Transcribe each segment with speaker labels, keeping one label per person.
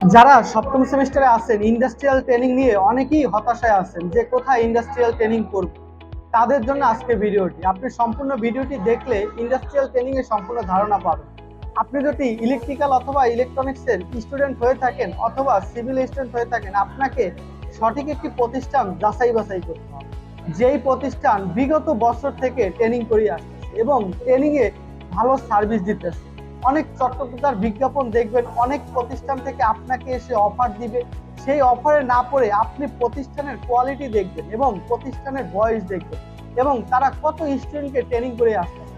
Speaker 1: যারা সপ্তম সেমিস্টারে আছেন ইন্ডাস্ট্রিয়াল ট্রেনিং নিয়ে অনেকেই হতাশায় আছেন যে কোথায় ইন্ডাস্ট্রিয়াল ট্রেনিং করব। তাদের জন্য আজকে ভিডিওটি। আপনি সম্পূর্ণ ভিডিওটি দেখলে ইন্ডাস্ট্রিয়াল ট্রেনিং এর সম্পূর্ণ ধারণা পাবেন। আপনি যদি ইলেকট্রিক্যাল অথবা ইলেকট্রনিক্সের স্টুডেন্ট হয়ে থাকেন অথবা সিভিল স্টুডেন্ট হয়ে থাকেন, আপনাকে সঠিক একটি প্রতিষ্ঠান যাচাই বাছাই করতে হবে। যেই প্রতিষ্ঠান বিগত বছর থেকে ট্রেনিং করিয়ে আসতেছে এবং ট্রেনিংয়ে ভালো সার্ভিস দিতেছে। অনেক চট্টগ্রাম বিজ্ঞাপন দেখবেন, অনেক প্রতিষ্ঠান থেকে আপনাকে এসে অফার দিবে। সেই অফারে না পড়ে আপনি প্রতিষ্ঠানের কোয়ালিটি দেখবেন এবং প্রতিষ্ঠানের বয়স দেখবেন এবং তারা কত স্টুডেন্টকে ট্রেনিং করে আসতেছে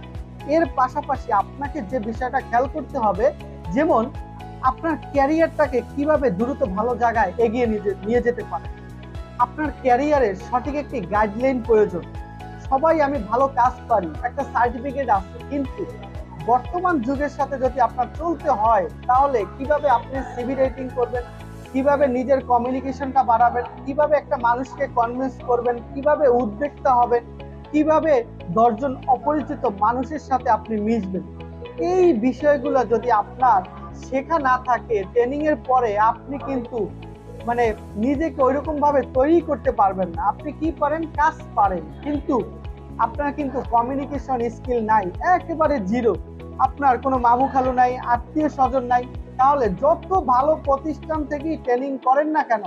Speaker 1: এর পাশাপাশি আপনাকে যে বিষয়টা খেয়াল করতে হবে, যেমন আপনার ক্যারিয়ারটাকে কীভাবে দ্রুত ভালো জায়গায় এগিয়ে নিয়ে নিয়ে যেতে পারে। আপনার ক্যারিয়ারের সঠিক একটি গাইডলাইন প্রয়োজন। সবাই আমি ভালো কাজ পারি, একটা সার্টিফিকেট আছে, কিন্তু বর্তমান যুগের সাথে যদি আপনার চলতে হয়, তাহলে কীভাবে আপনি সিভি রেটিং করবেন? কীভাবে নিজের কমিউনিকেশনটা বাড়াবেন? কীভাবে একটা মানুষকে কনভিন্স করবেন? কীভাবে উদ্বেগটা হবেন? কীভাবে দশজন অপরিচিত মানুষের সাথে আপনি মিশবেন? এই বিষয়গুলো যদি আপনার শেখা না থাকে ট্রেনিংয়ের পরে আপনি কিন্তু মানে নিজেকে ওইরকম ভাবে তৈরি করতে পারবেন না। আপনি কি পারেন? কাজ পারেন। কিন্তু আপনার কিন্তু কমিউনিকেশন স্কিল নাই। একেবারে জিরো আপনার কোনো মামু খালু নাই, আত্মীয় স্বজন নাই, তাহলে যত ভালো প্রতিষ্ঠান থেকেই ট্রেনিং করেন না কেন,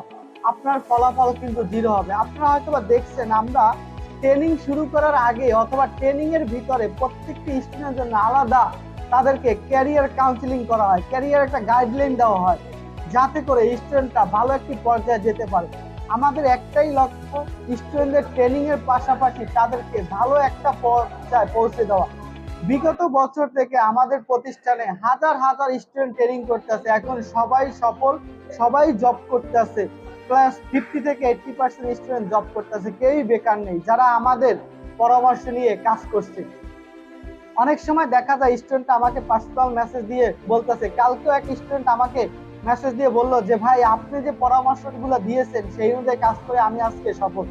Speaker 1: আপনার ফলাফল কিন্তু জিরো হবে। আপনারা হয়তো বা দেখছেন, আমরা ট্রেনিং শুরু করার আগে অথবা ট্রেনিং এর ভিতরে প্রত্যেকটি স্টুডেন্টের জন্য আলাদা তাদেরকে ক্যারিয়ার কাউন্সিলিং করা হয় ক্যারিয়ার একটা গাইডলাইন দেওয়া হয়, যাতে করে স্টুডেন্টরা ভালো একটি পর্যায়ে যেতে পারে। আমাদের একটাই লক্ষ্য স্টুডেন্টদের ট্রেনিং এর পাশাপাশি তাদেরকে ভালো একটা পর্যায়ে পৌঁছে দেওয়া। বিগত বছর থেকে আমাদের প্রতিষ্ঠানে হাজার হাজার স্টুডেন্ট ট্রেনিং করতেছে। এখন সবাই সফল, সবাই জব করতেছে। প্লাস ফিফটি থেকে এইটটি পার্সেন্ট স্টুডেন্ট জব করতেছে, কেউই বেকার নেই, যারা আমাদের পরামর্শ নিয়ে কাজ করছে। অনেক সময় দেখা যায় স্টুডেন্ট আমাকে পার্সোনাল মেসেজ দিয়ে বলতেছে, কালকেও এক স্টুডেন্ট আমাকে মেসেজ দিয়ে বলল যে, ভাই, আপনি যে পরামর্শগুলো দিয়েছেন, সেই অনুযায়ী কাজ করে আমি আজকে সফল।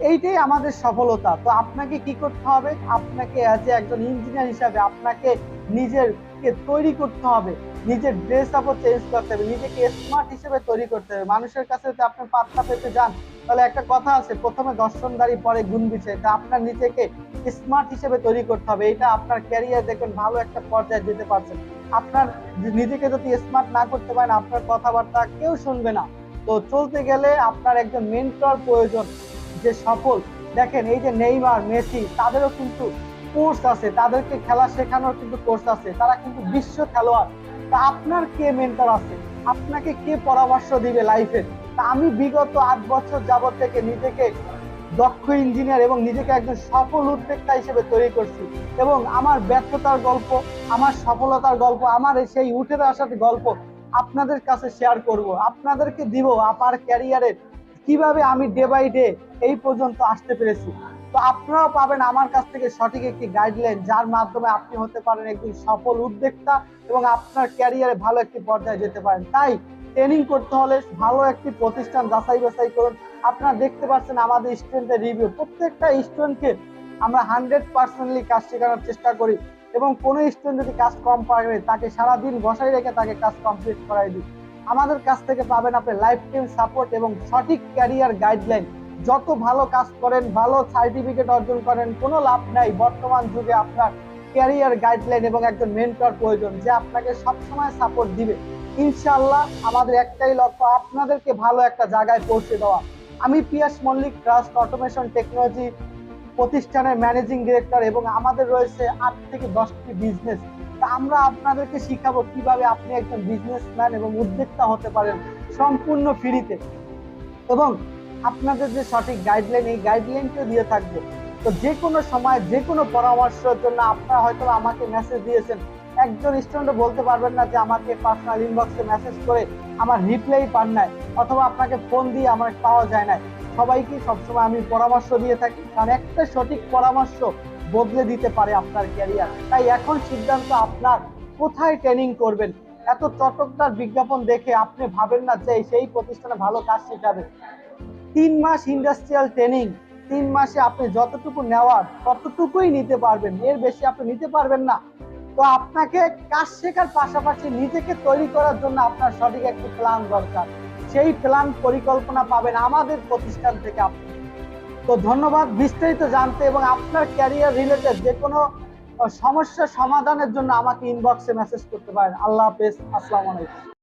Speaker 1: এইটাই আমাদের সফলতা। তো আপনাকে কি করতে হবে? আপনাকে অ্যাজ এ একজন ইঞ্জিনিয়ার হিসাবে আপনাকে নিজেরকে তৈরি করতে হবে। নিজের ড্রেস আপও চেঞ্জ করতে হবে। নিজেকে স্মার্ট হিসেবে তৈরি করতে হবে। মানুষের কাছে যদি আপনি পাত্তা পেতে যান, তাহলে একটা কথা আছে, প্রথমে দর্শনদারি, পরে গুণ বিষয়। তা আপনার নিজেকে স্মার্ট হিসেবে তৈরি করতে হবে। এটা আপনার ক্যারিয়ার দেখবেন ভালো একটা পর্যায়ে যেতে পারছেন আপনার নিজেকে যদি স্মার্ট না করতে পারেন, আপনার কথাবার্তা কেউ শুনবে না। তো চলতে গেলে আপনার একজন মেন্টর প্রয়োজন। যে সফল, দেখেন এই যে নেইমার, মেসি, তাদেরও কিন্তু কোর্স আছে, তাদেরকে খেলা শেখানোর কিন্তু কোর্স আছে, তারা কিন্তু বিশ্ব খেলোয়াড়। তা আপনার কে মেন্টর আছে? আপনাকে কে পরামর্শ দিবে লাইফে তা আমি বিগত আট বছর যাবত থেকে নিজেকে দক্ষ ইঞ্জিনিয়ার এবং নিজেকে একজন সফল উদ্যোক্তা হিসেবে তৈরি করছি এবং আমার ব্যর্থতার গল্প, আমার সফলতার গল্প, আমার সেই উঠে আসার গল্প আপনাদের কাছে শেয়ার করব। আপনাদেরকে দিব আমার ক্যারিয়ারের কীভাবে আমি ডে বাই ডে এই পর্যন্ত আসতে পেরেছি। তো আপনারাও পাবেন আমার কাছ থেকে সঠিক একটি গাইডলাইন যার মাধ্যমে আপনি হতে পারেন একজন সফল উদ্যোক্তা এবং আপনার ক্যারিয়ারে ভালো একটি পর্যায়ে যেতে পারেন। তাই ট্রেনিং করতে হলে ভালো একটি প্রতিষ্ঠান যাচাই বাছাই করুন। আপনারা দেখতে পাচ্ছেন আমাদের স্টুডেন্টের রিভিউ প্রত্যেকটা স্টুডেন্টকে আমরা হান্ড্রেড পার্সেন্টলি কাজ শেখানোর চেষ্টা করি এবং কোনো স্টুডেন্ট যদি কাজ কম পারে তাকে সারাদিন বসাই রেখে তাকে কাজ কমপ্লিট করাই দিই। আমাদের কাছ থেকে পাবেন আপনি লাইফ টাইম সাপোর্ট এবং সঠিক ক্যারিয়ার গাইডলাইন যত ভালো কাজ করেন, ভালো সার্টিফিকেট অর্জন করেন, কোনো লাভ নাই। বর্তমান যুগে আপনার ক্যারিয়ার গাইডলাইন এবং একজন মেন্টর প্রয়োজন যে আপনাকে সবসময় সাপোর্ট দিবে। ইনশাল্লাহ আমাদের একটাই লক্ষ্য, আপনাদেরকে ভালো একটা জায়গায় পৌঁছে দেওয়া। আমি Piyas Mallik trust automation technology প্রতিষ্ঠানের ম্যানেজিং ডিরেক্টর এবং আমাদের রয়েছে আট থেকে দশটি বিজনেস তা আমরা আপনাদেরকে শিখাবো কীভাবে আপনি একজন বিজনেসম্যান এবং উদ্যোক্তা হতে পারেন সম্পূর্ণ ফ্রিতে এবং আপনাদের যে সঠিক গাইডলাইন এই গাইডলাইনটিও দিয়ে থাকব। তো যে কোনো সময়, যে কোনো পরামর্শের জন্য আপনারা হয়তো আমাকে মেসেজ দিয়েছেন। একজন স্টুডেন্ট বলতে পারবেন না যে আমাকে পার্সোনাল ইনবক্সে মেসেজ করে আমার রিপ্লাই পান নাই, অথবা আপনাকে ফোন দিয়ে আমার পাওয়া যায় না সবাইকে সবসময় আমি পরামর্শ দিয়ে থাকি, কারণ একটা সঠিক পরামর্শ বদলে দিতে পারে আপনার ক্যারিয়ার তাই এখন সিদ্ধান্ত আপনার কোথায় ট্রেনিং করবেন? এত চটকদার বিজ্ঞাপন দেখে আপনি ভাবেন না যে সেই প্রতিষ্ঠানে ভালো কাজ শেখাবে। তিন মাস ইন্ডাস্ট্রিয়াল ট্রেনিং তিন মাসে আপনি যতটুকু নেওয়ার ততটুকুই নিতে পারবেন, এর বেশি আপনি নিতে পারবেন না। তো আপনাকে কাজ শেখার পাশাপাশি নিজেকে তৈরি করার জন্য আপনার সঠিক একটি প্ল্যান দরকার। সেই প্ল্যান পরিকল্পনা পাবেন আমাদের প্রতিষ্ঠান থেকে আপনি। তো ধন্যবাদ বিস্তারিত জানতে এবং আপনার ক্যারিয়ার রিলেটেড যে কোনো সমস্যা সমাধানের জন্য আমাকে ইনবক্সে মেসেজ করতে পারেন। আল্লাহ হাফেজ, আসসালামু আলাইকুম।